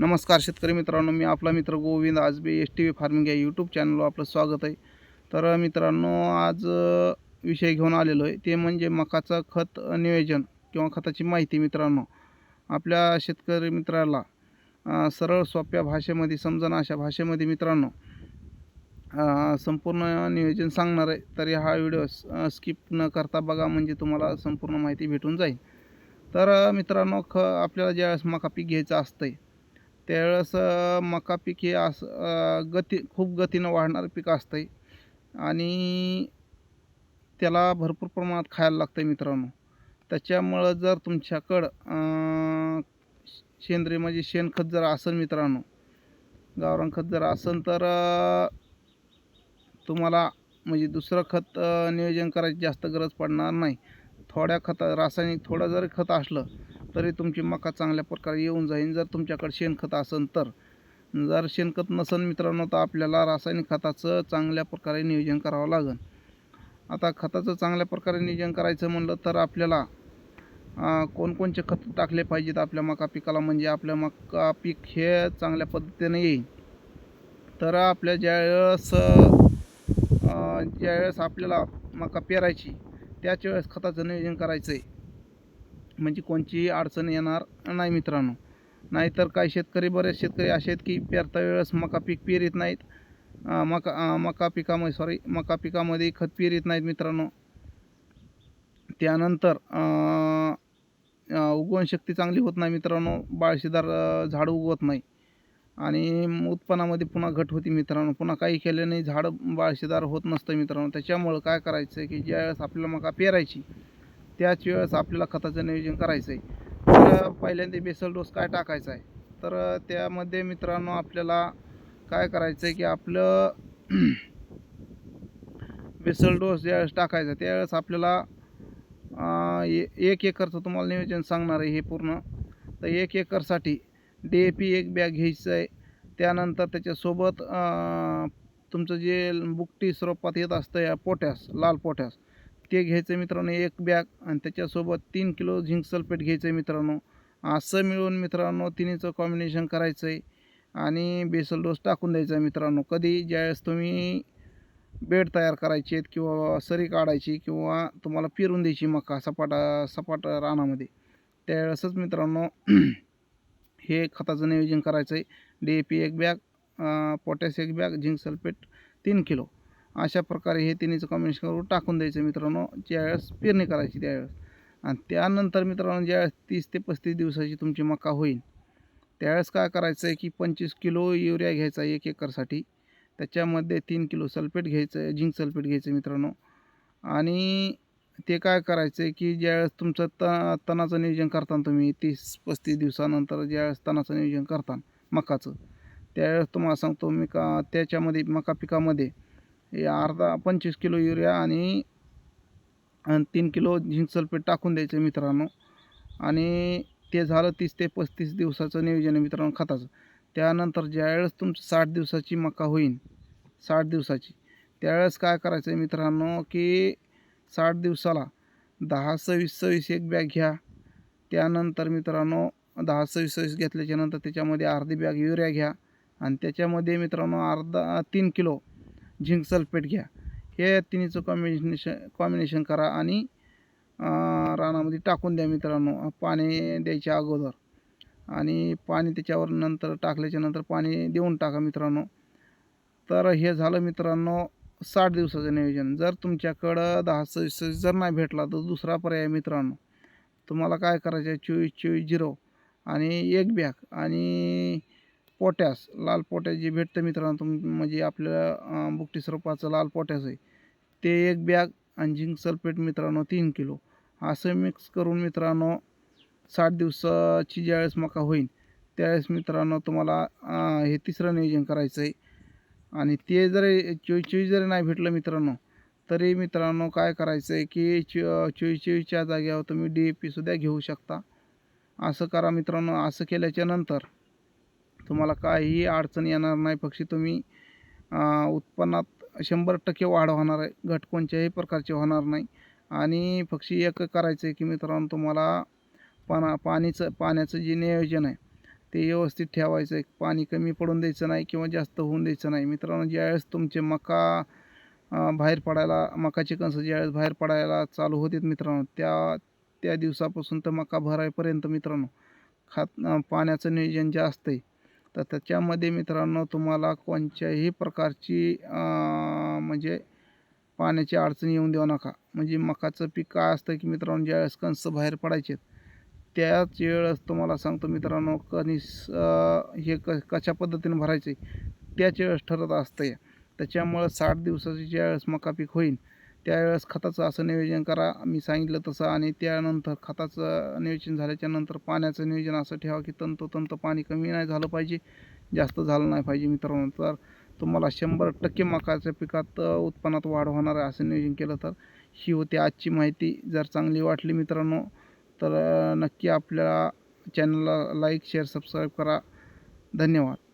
नमस्कार शेतकरी मित्रांनो मी आपला मित्र Govind Ajbe S T V farming या यूट्यूब चॅनलवर आपलं स्वागत आहे. तर मित्रांनो आज विषय घेऊन आलेलो आहे. ते म्हणजे मकाचं खत नियोजन किंवा खताची माहिती मित्रांनो. आपल्या शेतकरी मित्राला सरळ सोप्या भाषेमध्ये समजणं अशा भाषेमध्ये मित्रांनो संपूर्ण नियोजन सांगणार आहे. तरी हा व्हिडिओ स्किप न करता बघा म्हणजे तुम्हाला संपूर्ण माहिती भेटून जाईल. तर मित्रांनो ख आपल्याला ज्यावेळेस मका पीक घ्यायचं असतं आहे त्यावेळेस मका पीक हे असं गती खूप गतीनं वाढणारं पीक असतं आहे आणि त्याला भरपूर प्रमाणात खायला लागतं आहे मित्रांनो. त्याच्यामुळं जर तुमच्याकडं सेंद्रिय म्हणजे शेणखत जर असेल मित्रांनो गावरान खत जर असेल तर तुम्हाला म्हणजे दुसरं खत नियोजन करायची जास्त गरज पडणार नाही. थोड्या खता रासायनिक थोडं जरी खत असलं तरी तुमची मका चांगल्या प्रकारे येऊन जाईल जर तुमच्याकडे शेणखत असेल तर. जर शेणखत नसेल मित्रांनो तर आपल्याला रासायनिक खताचं चांगल्या प्रकारे नियोजन करावं लागेल आता खताचं चांगल्या प्रकारे नियोजन करायचं म्हणलं तर आपल्याला कोणकोणचे खत टाकले पाहिजेत आपल्या मका पिकाला? म्हणजे आपल्या मका पीक हे चांगल्या पद्धतीने येईल तर आपल्या ज्यावेळेस ज्यावेळेस आपल्याला मका पेरायची त्याच वेळेस खताचं नियोजन करायचं आहे म्हणजे कोणतीही अडचण येणार नाही मित्रांनो. नाहीतर काही शेतकरी बरेच शेतकरी असे आहेत की पेरता वेळेस मका पीक पेरीत नाहीत. मका मका पिकामध्ये सॉरी मका पिकामध्ये खत पेरीत नाहीत मित्रांनो. त्यानंतर उगवण शक्ती चांगली होत नाही मित्रांनो. बाळशीदार झाड उगवत नाही. आणि उत्पन्नामध्ये पुन्हा घट होती मित्रांनो. पुन्हा काही केल्याने झाड बाळशीदार होत नसतं मित्रांनो. त्याच्यामुळं काय करायचं आहे की ज्यावेळेस आपल्याला मका पेरायची त्याच वेळेस आपल्याला खताचं नियोजन करायचं आहे तर पहिल्यांदा बेसल डोस काय टाकायचा आहे? तर त्यामध्ये मित्रांनो आपल्याला काय करायचं आहे की आपलं बेसल डोस ज्यावेळेस टाकायचा त्यावेळेस आपल्याला ए- एक एकरचं तुम्हाला नियोजन सांगणार आहे हे पूर्ण. तर एक एकरसाठी डी ए पी एक बॅग घ्यायचं आहे. त्यानंतर त्याच्यासोबत तुमचं जे बुकटी स्वरूपात येत असतं या पोट्यास लाल पोट्यास ते घ्यायचं आहे मित्रांनो एक बॅग आणि त्याच्यासोबत तीन किलो झिंक सल्फेट घ्यायचं आहे मित्रांनो. असं मिळून मित्रांनो तिन्हीचं कॉम्बिनेशन करायचं आहे आणि बेसल डोस टाकून द्यायचा आहे मित्रांनो. कधी ज्यावेळेस तुम्ही बेड तयार करायचे आहेत किंवा सरी काढायची किंवा तुम्हाला पेरून द्यायची मका सपाट सपाट रानामध्ये त्यावेळेसच मित्रांनो हे खताचं नियोजन करायचं आहे डी ए पी एक बॅग पोटॅश एक बॅग झिंक सल्फेट तीन किलो. अशा प्रकारे हे तिन्हीचं कॉम्बिनेशन करून टाकून द्यायचं मित्रांनो ज्यावेळेस पेरणी करायची त्यावेळेस. आणि त्यानंतर मित्रांनो ज्यावेळेस तीस ते पस्तीस दिवसाची तुमची मका होईल त्यावेळेस काय करायचं आहे की पंचवीस किलो युरिया घ्यायचा एक एकरसाठी. त्याच्यामध्ये तीन किलो सल्फेट घ्यायचं आहे झिंक सल्फेट घ्यायचं मित्रांनो. आणि ते काय करायचं आहे की ज्यावेळेस तुमचं त तणाचं नियोजन करताना तुम्ही तीस पस्तीस दिवसानंतर ज्यावेळेस तणाचं नियोजन करता मकाचं त्यावेळेस तुम्हाला सांगतो मी का त्याच्यामध्ये मका पिकामध्ये अर्धा पंचवीस किलो युरिया आणि आणि तीन किलो झिंक सल्फेट टाकून द्यायचं मित्रांनो. आणि ते झालं तीस ते पस्तीस दिवसाचं नियोजन आहे मित्रांनो खताचं. त्यानंतर ज्यावेळेस तुमचं साठ दिवसाची मका होईल साठ दिवसाची त्यावेळेस काय करायचं आहे मित्रांनो की साठ दिवसाला दहा सव्वीस सव्वीस एक बॅग घ्या. त्यानंतर मित्रांनो दहा सव्वीस सव्वीस घेतल्याच्यानंतर त्याच्यामध्ये अर्धी बॅग युरिया घ्या. आणि त्याच्यामध्ये मित्रांनो अर्धा तीन किलो झिंक सल्फेट घ्या. हे तिन्हीचं कॉम्बिनेशन कॉम्बिनेशन करा आणि रानामध्ये टाकून द्या मित्रांनो. पाणी द्यायच्या अगोदर. आणि पाणी त्याच्यावर नंतर टाकल्याच्या नंतर पाणी देऊन टाका मित्रांनो. तर हे झालं मित्रांनो साठ दिवसाचं नियोजन. जर तुमच्याकडं दहा सव्वीस जर नाही भेटला तर दुसरा पर्याय मित्रांनो. तुम्हाला काय करायचं आहे? चोवीस चोवीस झिरो आणि एक बॅग. आणि पोटॅस लाल पोटॅस जे भेटतं मित्रांनो तुम म्हणजे आपल्या बुकटी स्वरूपाचं लाल पोटॅस आहे. ते एक बॅग आणि झिंक सल्फेट मित्रांनो तीन किलो. असं मिक्स करून मित्रांनो साठ दिवसाची ज्यावेळेस मका होईल त्यावेळेस मित्रांनो तुम्हाला हे तिसरं नियोजन करायचं आहे. आणि ते जरी चोवीस चोवीस जरी नाही भेटलं मित्रांनो तरी मित्रांनो काय करायचं आहे की चो चोवीस चोवीसच्या जाग्यावर तुम्ही डी ए पीसुद्धा घेऊ शकता. असं करा मित्रांनो असं केल्याच्यानंतर तुम्हाला काहीही अडचण येणार नाही. पक्षी तुम्ही उत्पन्नात शंभर टक्के वाढ होणार आहे. घट कोणत्याही प्रकारचे होणार नाही. आणि पक्षी एक करायचं आहे की मित्रांनो तुम्हाला पाना पाणीचं पाण्याचं जे नियोजन आहे ते व्यवस्थित ठेवायचं आहे पाणी कमी पडून द्यायचं नाही किंवा जास्त होऊन द्यायचं नाही. मित्रांनो ज्यावेळेस तुमचे मका बाहेर पडायला मकाचे कणसं ज्यावेळेस बाहेर पडायला चालू होतात मित्रांनो त्या त्या दिवसापासून तर मका भरायपर्यंत मित्रांनो खात पाण्याचं नियोजन जे असतं आहे. तर त्याच्यामध्ये मित्रांनो तुम्हाला कोणत्याही प्रकारची म्हणजे पाण्याची अडचण येऊन देऊ नका. म्हणजे मकाचं पीक काय असतं की मित्रांनो ज्यावेळेस कणस बाहेर पडायचे त्याच वेळेस तुम्हाला सांगतो मित्रांनो कणीस हे क कशा पद्धतीने भरायचे त्याच वेळेस ठरत असतं आहे त्याच्यामुळं साठ दिवसाची ज्यावेळेस मका पीक होईल त्यावेळेस खताचं असं नियोजन करा. मी सांगितलं तसं आणि त्यानंतर खताचं नियोजन झाल्याच्यानंतर पाण्याचं नियोजन असं ठेवा की तंतोतंत पाणी कमी नाही झालं पाहिजे जास्त झालं नाही पाहिजे मित्रांनो. तर तुम्हाला शंभर टक्के मकाच्या पिकात उत्पन्नात वाढ होणार आहे असं नियोजन केलं तर. ही होती आजची माहिती. जर चांगली वाटली मित्रांनो तर नक्की आपल्या चॅनलला लाईक शेअर सबस्क्राईब करा. धन्यवाद.